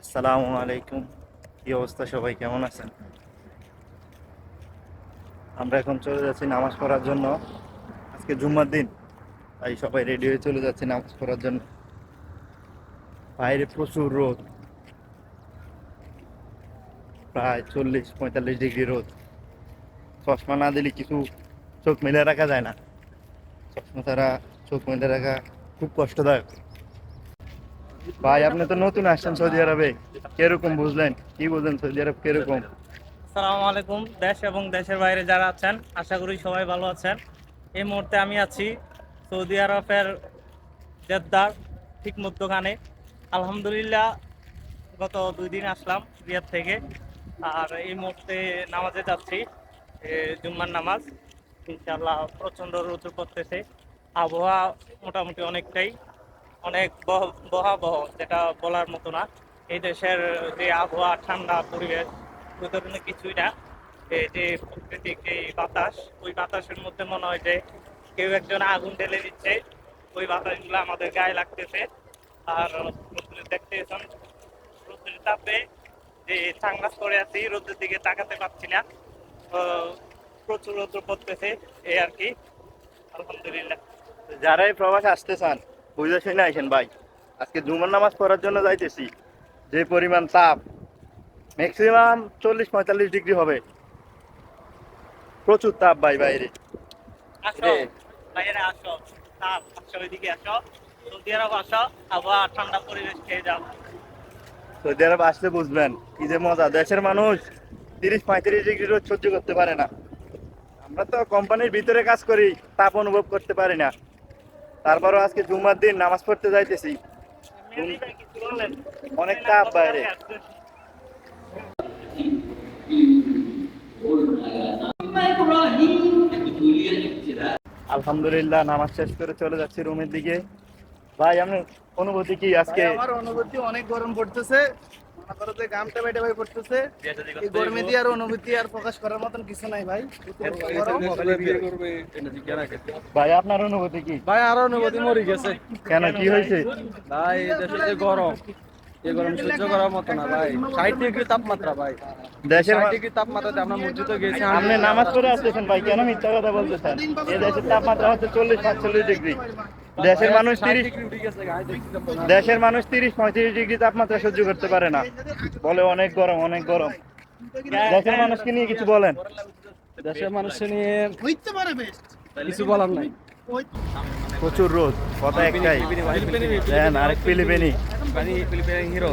আসসালামু আলাইকুম। কি অবস্থা সবাই, কেমন আছেন? আমরা এখন চলে যাচ্ছি নামাজ পড়ার জন্য। আজকে জুম্মার দিন, তাই সবাই রেডি হয়ে চলে যাচ্ছি নামাজ পড়ার জন্য। বাইরে প্রচুর রোদ। প্রায় চল্লিশ, পঁয়তাল্লিশ ডিগ্রি রোদ। চশমা না দিলে কিছু চোখ মেলে রাখা যায় না। চশমা ছাড়া চোখ মেলে রাখা খুব কষ্টদায়ক। ভাই, আপনি তো নতুন আসছেন সৌদি আরবে। কীরকম বুঝলেন? কি বুঝলেন সৌদি আরব কীরকম? আসসালামু আলাইকুম, দেশ এবং দেশের বাইরে যারা আছেন, আশা করি সবাই ভালো আছেন। এই মুহূর্তে আমি আছি সৌদি আরবের জেদ্দার ঠিক মধ্যখানে। আলহামদুলিল্লাহ, গত দুই দিন আসলাম রিয়াদ থেকে। আর এই মুহূর্তে নামাজে যাচ্ছি জুম্মার নামাজ। ইনশাআল্লাহ প্রচণ্ড রৌদ্র করতেছে। আবহাওয়া মোটামুটি অনেকটাই অনেক বহ- বহাবহ যেটা বলার মতো না। এই দেশের যে আবহাওয়া, ঠান্ডা পরিবেশ ওই ধরনের কিছুই না। এই যে প্রাকৃতিক যে বাতাস, ওই বাতাসের মধ্যে মনে হয় যে কেউ একজন আগুন ঢেলে দিচ্ছে। ওই বাতাসগুলো আমাদের গায়ে লাগতেছে। আর দেখতে দেখতেছেন রোদ্দুরের তাপে যে সাংলাস করে আছি, রোদ্রের দিকে তাকাতে পারছি না। প্রচুর রোদ্র পড়তেছে, এই আর কি। আলহামদুলিল্লাহ। যারাই প্রবাস আসতে চান বুঝে শুনে আইসেন ভাই। আজকে জুমার নামাজ পড়ার জন্য যাইতেছি। যে পরিমাণ তাপ ম্যাক্সিমাম চল্লিশ পঁয়তাল্লিশ ডিগ্রি হবে। প্রচুর তাপ ভাই বাইরে। সৌদি আরব সৌদি আসলে বুঝবেন কি যে মজা। দেশের মানুষ তিরিশ পঁয়ত্রিশ ডিগ্রি রোদ সহ্য করতে পারে না। আমরা তো কোম্পানির ভিতরে কাজ করি তাপ অনুভব করতে পারি না। তারপরও আজকে জুম্মার দিন, নামাজ পড়তে যাইতেছি? অনেক তাপ বাইরে। আলহামদুলিল্লাহ, নামাজ শেষ করে চলে যাচ্ছি রুমের দিকে ভাই আমি অনুভূতি কি আজকে আমার অনুভূতি অনেক গরম পড়তেছে যে গামটা বেটে ভাই পড়তেছে। এই গরমে দিয়ে আর অনুভূতি আর প্রকাশ করার মতন কিছু নাই ভাই। গরম। ভাই আপনার অনুভূতি কি? ভাই আরও অনুভূতি মরে গেছে। কেন কি হয়েছে? ভাই দেশে যে গরম এই গরম সহ্য করার মতো না ভাই। ষাট ডিগ্রি তাপমাত্রা ভাই। দেশের ডিগ্রি তাপমাত্রাতে আমরা মসজিদে গেছি আপনি নামাজ পড়ে আসতেছেন ভাই কেন মিথ্যা কথা বলতেছেন? এই দেশের তাপমাত্রা হচ্ছে চল্লিশ পাঁচচল্লিশ ডিগ্রি। দেশের মানুষ তিরিশ দেশের মানুষ তিরিশ পঁয়ত্রিশ ডিগ্রি তাপমাত্রা সহ্য করতে পারে না। বলে অনেক গরম অনেক গরম। দেশের মানুষকে নিয়ে কিছু বলেন। দেশের মানুষকে নিয়ে কিছু বলার নাই। প্রচুর রোদ কথা একটাই। আরেক পিলিপিনি হিরো